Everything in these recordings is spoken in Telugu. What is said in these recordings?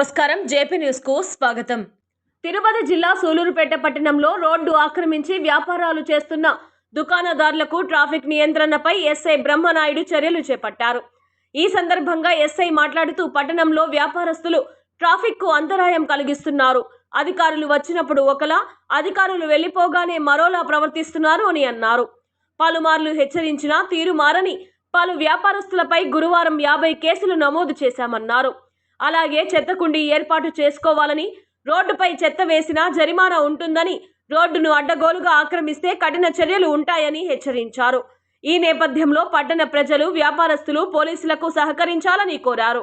నమస్కారం. జేపీ న్యూస్కు స్వాగతం. తిరుపతి జిల్లా సూలూరుపేట పట్టణంలో రోడ్డు ఆక్రమించి వ్యాపారాలు చేస్తున్న దుకాణదారులకు ట్రాఫిక్ నియంత్రణపై ఎస్ఐ బ్రహ్మనాయుడు చర్యలు చేపట్టారు. ఈ సందర్భంగా ఎస్ఐ మాట్లాడుతూ పట్టణంలో వ్యాపారస్తులు ట్రాఫిక్కు అంతరాయం కలిగిస్తున్నారు. అధికారులు వచ్చినప్పుడు ఒకలా అధికారులు వెళ్ళిపోగానే మరోలా ప్రవర్తిస్తున్నారు అని అన్నారు. పలుమార్లు హెచ్చరించినా తీరు మారని పలు వ్యాపారస్తులపై గురువారం యాభై కేసులు నమోదు చేశామన్నారు. అలాగే చెత్త కుండీ ఏర్పాటు చేసుకోవాలని రోడ్డుపై చెత్త వేసినా జరిమానా ఉంటుందని రోడ్డును అడ్డగోలుగా ఆక్రమిస్తే కఠిన చర్యలు ఉంటాయని హెచ్చరించారు. ఈ నేపథ్యంలో పట్టణ ప్రజలు వ్యాపారస్తులు పోలీసులకు సహకరించాలని కోరారు.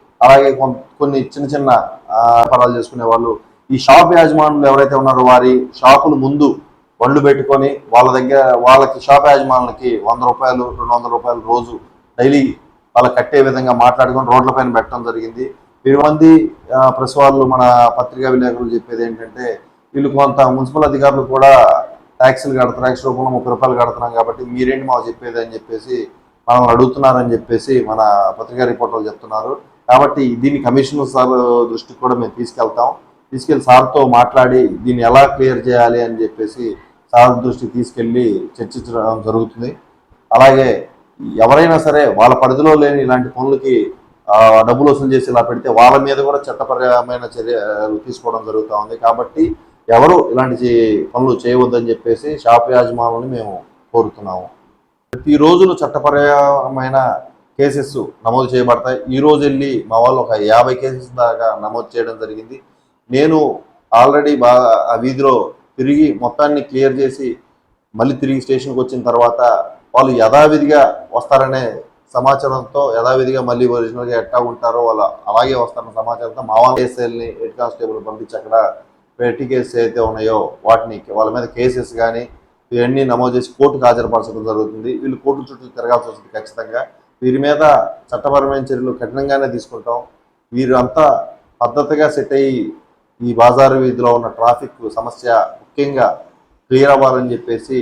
అలాగే కొన్ని చిన్న చిన్న పరాలు వ్యాపారాలు చేసుకునే వాళ్ళు. ఈ షాప్ యాజమానులు ఎవరైతే ఉన్నారో వారి షాపులు ముందు బండ్లు పెట్టుకొని వాళ్ళ దగ్గర వాళ్ళకి షాప్ యాజమానులకి వంద రూపాయలు రెండు వందల రూపాయలు రోజు డైలీ వాళ్ళకి కట్టే విధంగా మాట్లాడుకొని రోడ్లపైన పెట్టడం జరిగింది. వీరి మంది ప్రెస్ వాళ్ళు మన పత్రికా విలేకరులు చెప్పేది ఏంటంటే వీళ్ళు కొంత మున్సిపల్ అధికారులు కూడా ట్యాక్సీలు కడతారు ట్యాక్స్ రూపంలో ముప్పై రూపాయలు కడుతున్నాం కాబట్టి మీరేంటి మాకు చెప్పేది అని చెప్పేసి మనం అడుగుతున్నారని చెప్పేసి మన పత్రికా రిపోర్టర్లు చెప్తున్నారు. కాబట్టి దీన్ని కమిషనర్ సార్ దృష్టికి కూడా మేము తీసుకెళ్తాం. తీసుకెళ్ళి సార్తో మాట్లాడి దీన్ని ఎలా క్లియర్ చేయాలి అని చెప్పేసి సార్ దృష్టికి తీసుకెళ్ళి చర్చించడం జరుగుతుంది. అలాగే ఎవరైనా సరే వాళ్ళ పరిధిలో లేని ఇలాంటి పనులకి డబ్బులు వసూలు చేసి ఇలా పెడితే వాళ్ళ మీద కూడా చట్టపరమైన చర్యలు తీసుకోవడం జరుగుతూ ఉంది. కాబట్టి ఎవరు ఇలాంటి పనులు చేయవద్దని చెప్పేసి షాప్ యాజమానులను మేము కోరుతున్నాము. ప్రతి రోజులు చట్టపరమైన కేసెస్ నమోదు చేయబడతాయి. ఈ రోజు వెళ్ళి మా వాళ్ళు ఒక యాభై కేసెస్ దాకా నమోదు చేయడం జరిగింది. నేను ఆల్రెడీ బాగా ఆ వీధిలో తిరిగి మొత్తాన్ని క్లియర్ చేసి మళ్ళీ తిరిగి స్టేషన్కి వచ్చిన తర్వాత వాళ్ళు యథావిధిగా వస్తారనే సమాచారంతో యథావిధిగా మళ్ళీ ఒరిజినల్గా ఎట్టా ఉంటారో వాళ్ళు అలాగే వస్తారన్న సమాచారంతో మా వాళ్ళ కేసుల్ని హెడ్ కానిస్టేబుల్ పంపించి అక్కడ పెట్టి కేసెస్ అయితే ఉన్నాయో వాటిని వాళ్ళ మీద కేసెస్ కానీ ఇవన్నీ నమోదు చేసి కోర్టుకు హాజరుపరచడం జరుగుతుంది. వీళ్ళు కోర్టు చుట్టూ తిరగాల్సి వస్తుంది ఖచ్చితంగా. వీరి మీద చట్టపరమైన చర్యలు కఠినంగానే తీసుకుంటాం. వీరు అంతా పద్ధతిగా సెట్ అయ్యి ఈ బాజారు వీధిలో ఉన్న ట్రాఫిక్ సమస్య ముఖ్యంగా క్లియర్ అవ్వాలని చెప్పేసి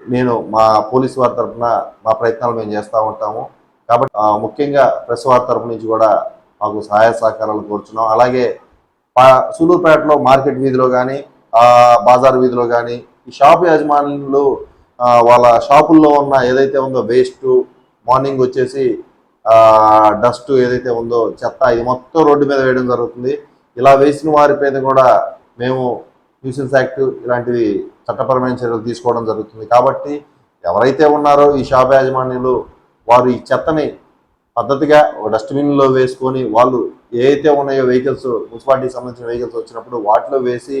నేను మా పోలీస్ వారి తరఫున మా ప్రయత్నాలు మేము చేస్తూ ఉంటాము. కాబట్టి ముఖ్యంగా ప్రెస్ వారి తరఫు నుంచి కూడా మాకు సహాయ సహకారాలు కోరుచున్నాం. అలాగే సూలూరుపేటలో మార్కెట్ వీధిలో కానీ బాజార్ వీధిలో కానీ ఈ షాప్ యజమానులు వాళ్ళ షాపుల్లో ఉన్న ఏదైతే ఉందో వేస్ట్ మార్నింగ్ వచ్చేసి డస్ట్ ఏదైతే ఉందో చెత్త ఇది మొత్తం రోడ్డు మీద వేయడం జరుగుతుంది. ఇలా వేసిన వారి మీద కూడా మేము న్యూసెన్స్ యాక్ట్ ఇలాంటివి చట్టపరమైన చర్యలు తీసుకోవడం జరుగుతుంది. కాబట్టి ఎవరైతే ఉన్నారో ఈ షాప్ యాజమాన్యులు వారు ఈ చెత్తని పద్ధతిగా ఒక డస్ట్బిన్లో వేసుకొని వాళ్ళు ఏవైతే ఉన్నాయో వెహికల్స్ మున్సిపాలిటీకి సంబంధించిన వెహికల్స్ వచ్చినప్పుడు వాటిలో వేసి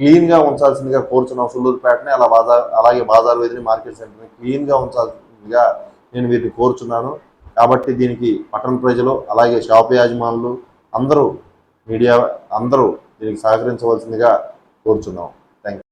క్లీన్గా ఉంచాల్సిందిగా కోరుచున్నాం. సుల్లూరుపేటని అలా బాజార్ అలాగే బాజార్ వీధిని మార్కెట్ సెంటర్ని క్లీన్గా ఉంచాల్సిందిగా నేను వీరిని కోరుచున్నాను. కాబట్టి దీనికి పట్టణ ప్రజలు అలాగే షాపు యాజమానులు అందరూ మీడియా అందరూ దీనికి సహకరించవలసిందిగా కోరుచున్నాం. థ్యాంక్